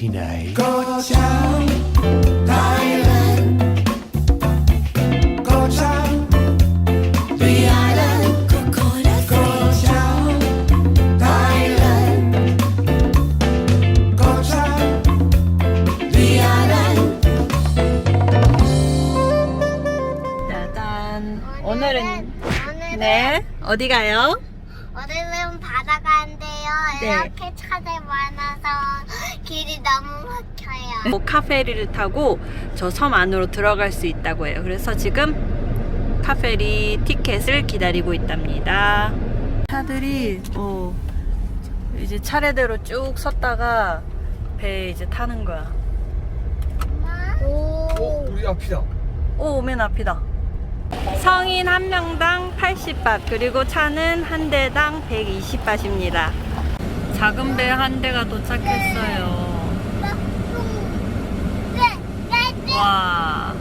ที่นี่ที่ไหน ก็ช้างไทยแลนด์ก็ช้าง The Island ก็ช้างไทยแลนด์ก็ช้าง The Island 짜잔. 오늘은 오늘은 네 어디 가요? 오늘은 바다가인데요. 네. 이렇게 차들 많아서 길이 너무 막혀요. 뭐 카페리를 타고 저 섬 안으로 들어갈 수 있다고 해요. 그래서 지금 카페리 티켓을 기다리고 있답니다. 차들이 어, 이제 차례대로 쭉 섰다가 배에 이제 타는 거야. 오. 우리 앞이다 오, 맨 앞이다. 성인 한 명당 80밭, 그리고 차는 한 대당 120밭입니다. 작은 배 한 대가 도착했어요. 와.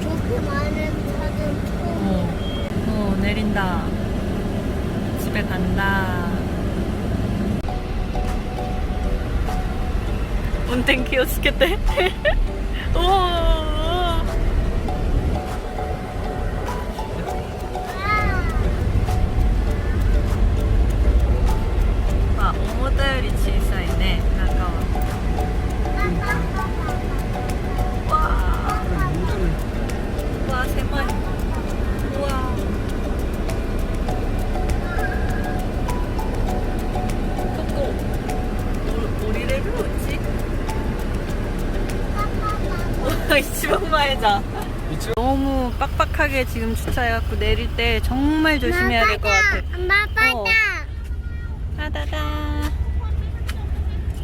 그렇게 많은 차들 처음. 어, 어, 내린다. 집에 간다. 운転気をつけて。おー 이치방마해자 너무 빡빡하게 지금 주차해갖고 내릴 때 정말 조심해야 될 것 같아. 엄마 빠따 어.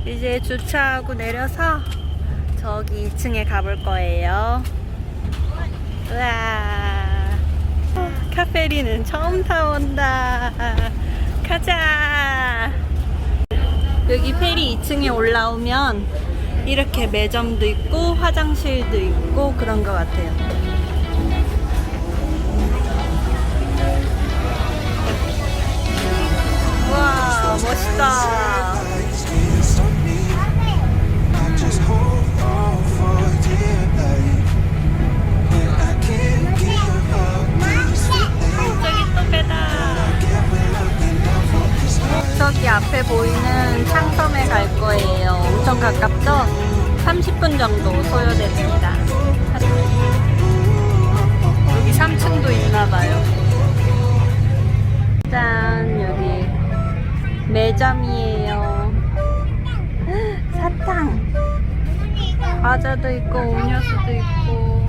이제 주차하고 내려서 저기 2층에 가볼 거예요. 우와. 카페리는 처음 타온다. 가자. 여기 페리 2층에 올라오면 이렇게 매점도 있고 화장실도 있고 그런 것 같아요. 와 멋있다 저기 앞에 보이는 창섬에 갈 거예요. 엄청 가깝죠? 30분 정도 소요됩니다. 여기 3층도 있나봐요. 짠 여기 매점이에요. 사탕. 과자도 있고 음료수도 있고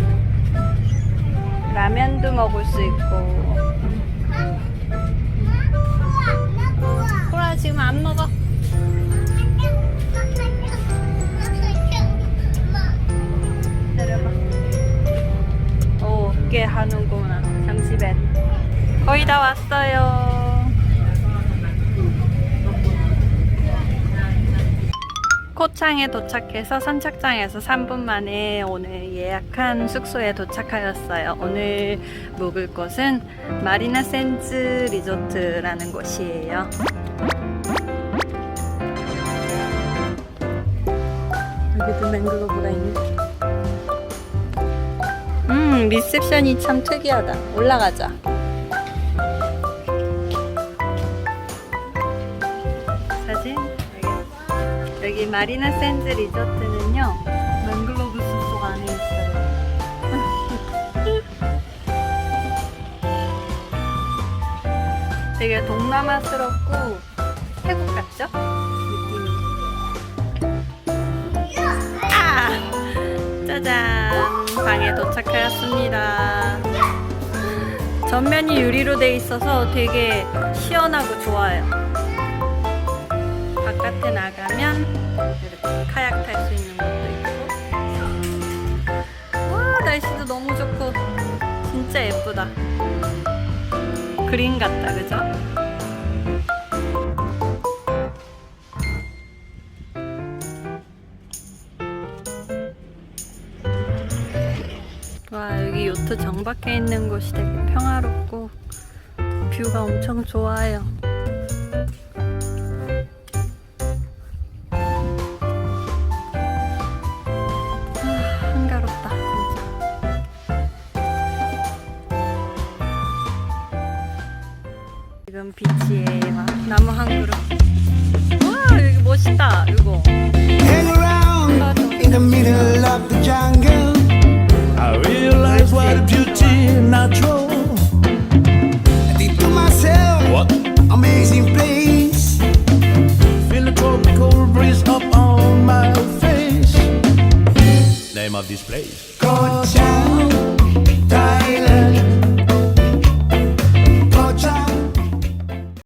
라면도 먹을 수 있고 지금 안 먹어. 내려봐. 오, 꽤 하는구나. 잠시만. 거의 다 왔어요. 코창에 도착해서 선착장에서 3분 만에 오늘 예약한 숙소에 도착하였어요. 오늘 묵을 곳은 마리나 샌즈 리조트라는 곳이에요. 여기도 맹글로브가 있네. 음, 리셉션이 참 특이하다. 올라가자. 사진 여기. 여기 마리나 샌즈 리조트는요 맹글로브 숲속 안에 있어요. 되게 동남아스럽고 태국 같죠? 짜잔! 방에 도착하였습니다. 전면이 유리로 돼 있어서 되게 시원하고 좋아요. 바깥에 나가면 이렇게 카약 탈 수 있는 것도 있고 와 날씨도 너무 좋고 진짜 예쁘다 그림 같다 그죠? 요트 정박해 있는 곳이 되게 평화롭고 뷰가 엄청 좋아요. 아, 비치에 막 나무 한 그루 와 여기 멋있다 이거. my face. Name of this place. Kochang.